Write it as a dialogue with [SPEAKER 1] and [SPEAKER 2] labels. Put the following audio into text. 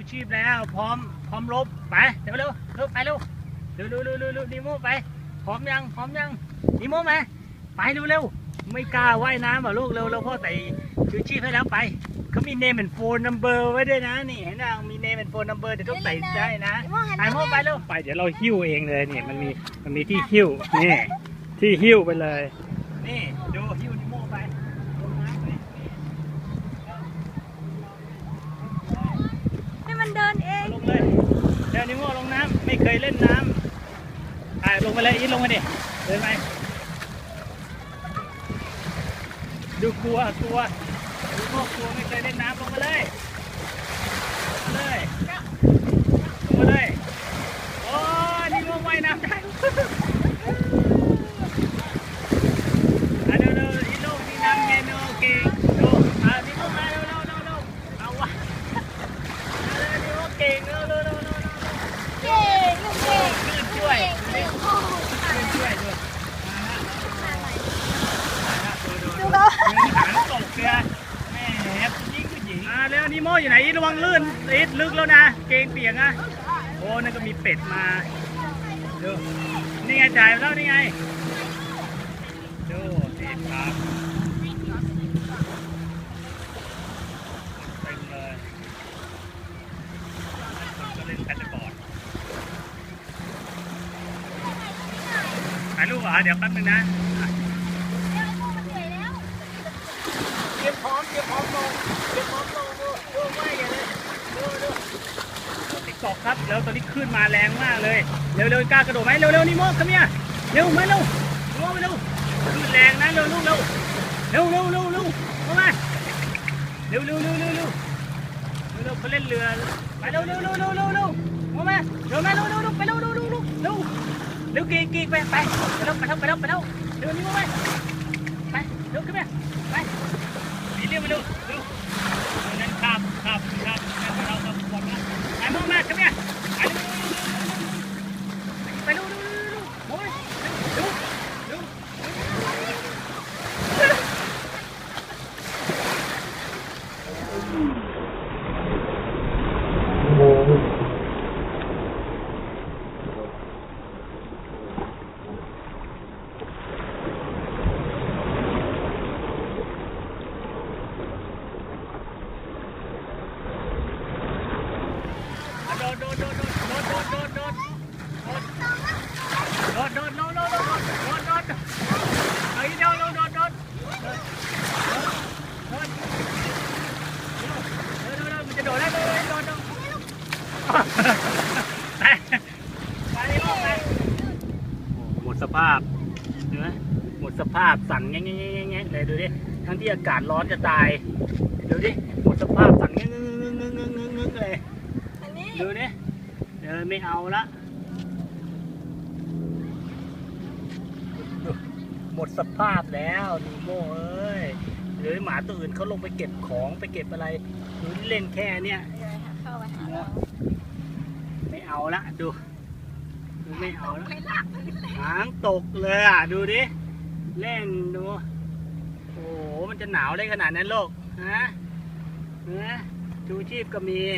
[SPEAKER 1] ชูชีพแล้ว พร้อมพร้อมรบไปเดี๋ยวเร็วเร็วไปเร็วเร็วเร็วเร็วเร็วนิโมไปพร้อมยังพร้อมยังนิโมไหมไปเร็วเร็วไม่กล้าว่ายน้ำเหรอลูกเร็วเร็วพ่อใส่ชูชีพให้แล้วไปเขามีเนม and phone number ไว้ด้วยนะนี่เห็นยังมีเนม and phone number เดี๋ยวต้องใส่ได้นะไปโมไปเร็วไปเดี๋ยวเราหิ้วเองเลยนี่มันมีมันมีที่หิ้วนี่ที่หิ้วไปเลยนี่ดูหิ้วนิโมไปลงน้ำไปนี่
[SPEAKER 2] ให้มันเดินเอง
[SPEAKER 1] ลงเลยเดี๋ยว นิโมลงน้ำไม่เคยเล่นน้ำอ่าลงไปเลยอีทลงไปดิเดินไปดูกลัวกลัวนิโมกลัวไม่เคยเล่นน้ำลงมาเลยมาเลยลงมาเลยโอ้ยนิโมว่ายน้ำได้อะเร็วเร็วอีโลนี่น้ำไงโนเก่งดูอะนิโมมาเร็วเร็วเร็วเร็วเอาวะ เร็วนิโมเก่งเร็วเร็วเร็วเร็วเร็ว
[SPEAKER 2] เก่งลูกเก่ง
[SPEAKER 1] ขึ้นช่วย
[SPEAKER 2] เก่ง
[SPEAKER 1] ขึ้น
[SPEAKER 2] โอ้โห
[SPEAKER 1] ช่วยด้วย
[SPEAKER 2] ดูเขา
[SPEAKER 1] หางตกเลยแม่ยิ่งผู้หญิงอ่าแล้ว นิโมอยู่ไหนอีทระวังลื่นอีทลึกแล้วนะ เกงเปียกอะโอ้นั่นก็มีเป็ดมาดูนี่ไงจ่ายแล้วนี่ไงดูนี่ครับเต็มเลยคนก็เล่นแพดบอร์ดถ่ายรูปเหรอเดี๋ยวแป๊บนึงนะเตรียมพร้อมเตรียมพร้อมลงเตรียมพร้อมลง ติ๊กตอกครับ แล้วตอนนี้ขึ้นมาแรงมากเลย เร็วเร็วกล้ากระโดดไหมเร็วเร็วนี่โมกขมิ้นเร็วมาเร็วโมไปเร็วขึ้นแรงนะเร็วลูกเร็วเร็วเร็วเร็วเร็วเข้ามาเร็วเร็วเร็วเร็วเร็วเร็วเร็วเขาเล่นเรือไปเร็วเร็วเร็วเร็วเร็วเร็วเข้ามาเร็วมาเร็วเร็วเร็วไปเร็วเร็วเร็วเร็วเร็วเร็วกีกีไปไปไปเร็วไปเร็วไปเร็วไปเร็วเร็วนี่โมไปไปเร็วขึ้นมาไปมีเรื่องมาดูดูนั่ นโดนโดนโดนโดนโดนโดนเฮ้ยโดนโดนโดนโดนโดนโดนโดนมันจะโดนได้ไหมโดนโดนไปลงไปหมดสภาพเห็นไหมหมดสภาพสั่นแง่แง่แง่แง่เลยดูดิทั้งที่อากาศร้อนจะตายดูดิหมดสภาพสั่นแง่เงื้อเงื้อเงื้อเงื้อเลยดูดิเออไม่เอาละ หมดสภาพแล้วนีโมเอ้ยหรือหมาตัวอื่นเขาลงไปเก็บของไปเก็บอะไรดูนี่เล่นแค่เนี้ย
[SPEAKER 2] เข้าไปหาเรา
[SPEAKER 1] ไม่เอาละดูดูไม่เอาละ
[SPEAKER 2] ไม่หลัก
[SPEAKER 1] หางตกเลยอะ ดูดิเล่นดู โอ้โห มันจะหนาวได้ขนาดนั้นโลกฮะฮะชูชีพก็มี
[SPEAKER 2] เ